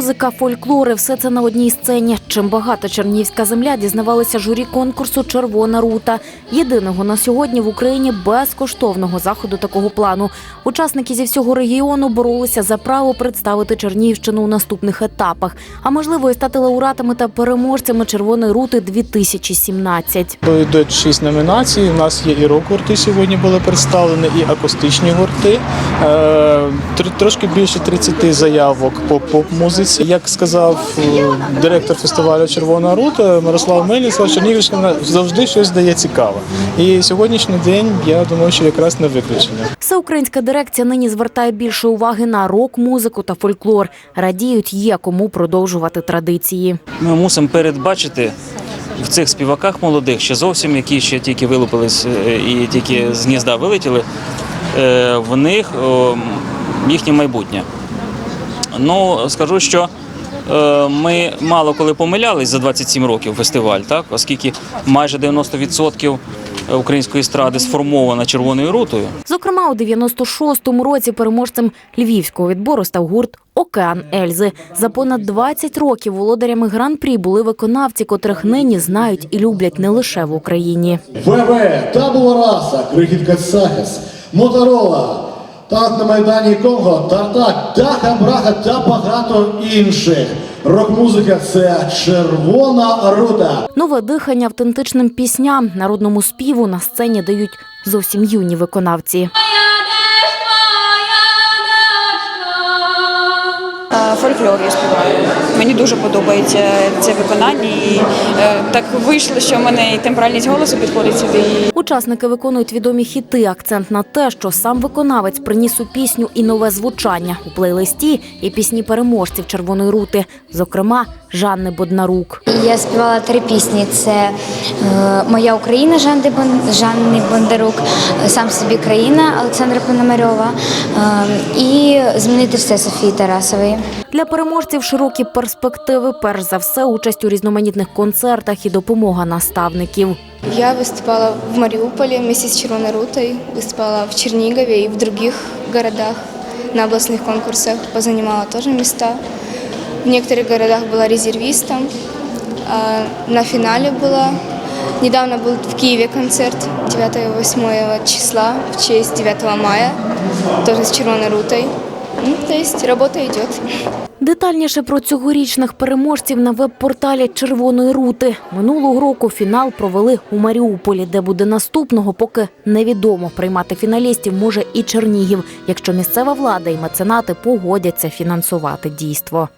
Поп-музика, фольклори все це на одній сцені. Чим багата чернігівська земля дізнавалися журі конкурсу Червона рута. Єдиного на сьогодні в Україні безкоштовного заходу такого плану. Учасники зі всього регіону боролися за право представити Чернігівщину у наступних етапах, а можливо і стати лауреатами та переможцями Червоної рути 2017. Йдуть шість номінацій. У нас є і рок-гурти сьогодні були представлені, і акустичні гурти. Е, Трошки більше 30 заявок по поп-музиці. Як сказав е, директор фестивалю Червона рута Мирослав сказав, Чернігівщина завжди щось дає цікаве. І сьогоднішній день я думаю, що якраз не виключення. Всеукраїнська дирекція нині звертає більше уваги на рок-музику та фольклор. Радіють, є кому продовжувати традиції. Ми мусимо передбачити в цих співаках молодих, ще зовсім які ще тільки вилупились е, і тільки з гнізда вилетіли, в них їхнє майбутнє. Ну, скажу, що е, ми мало коли помилялись за 27 років фестиваль, так? оскільки майже 90% української естради сформована червоною рутою. Зокрема, у 96-му році переможцем львівського відбору став гурт Океан Ельзи. За понад 20 років володарями гран-прі були виконавці, котрих нині знають і люблять не лише в Україні. ВВ, Табула Раса, Крихітка Сахес, Моторола, танк на Майдані Конго, Тартак, Даха, Браха та багато інших. Рок-музика це червона рута. Нове дихання автентичним пісням, народному співу на сцені дають зовсім юні виконавці. Дуже подобається це виконання. І е, так вийшло, що в мене і тембральність голосу підходить сюди. Учасники виконують відомі хіти. Акцент на те, що сам виконавець приніс у пісню і нове звучання у плейлисті і пісні переможців червоної рути, зокрема Жанни Боднарук. Я співала три пісні: це е, Моя Україна Жанни Бондарук, Сам собі країна Олександра Пономарьова е, і Змінити все Софії Тарасової. Для переможців широкі перспективи. Перш за все, участь у різноманітних концертах і допомога наставників. Я выступала в Мариуполе вместе с Червоной Рутой, выступала в Чернигове и в других городах на областных конкурсах, позанимала тоже места. В некоторых городах была резервистом, а на финале была. Недавно был в Киеве концерт 9-8 числа в честь 9 мая, тоже с Червоной Рутой. То есть робота йде. Детальніше про цьогорічних переможців на веб-порталі Червоної рути. Минулого року фінал провели у Маріуполі, де буде наступного, поки невідомо. Приймати фіналістів може і Чернігів, якщо місцева влада і меценати погодяться фінансувати дійство.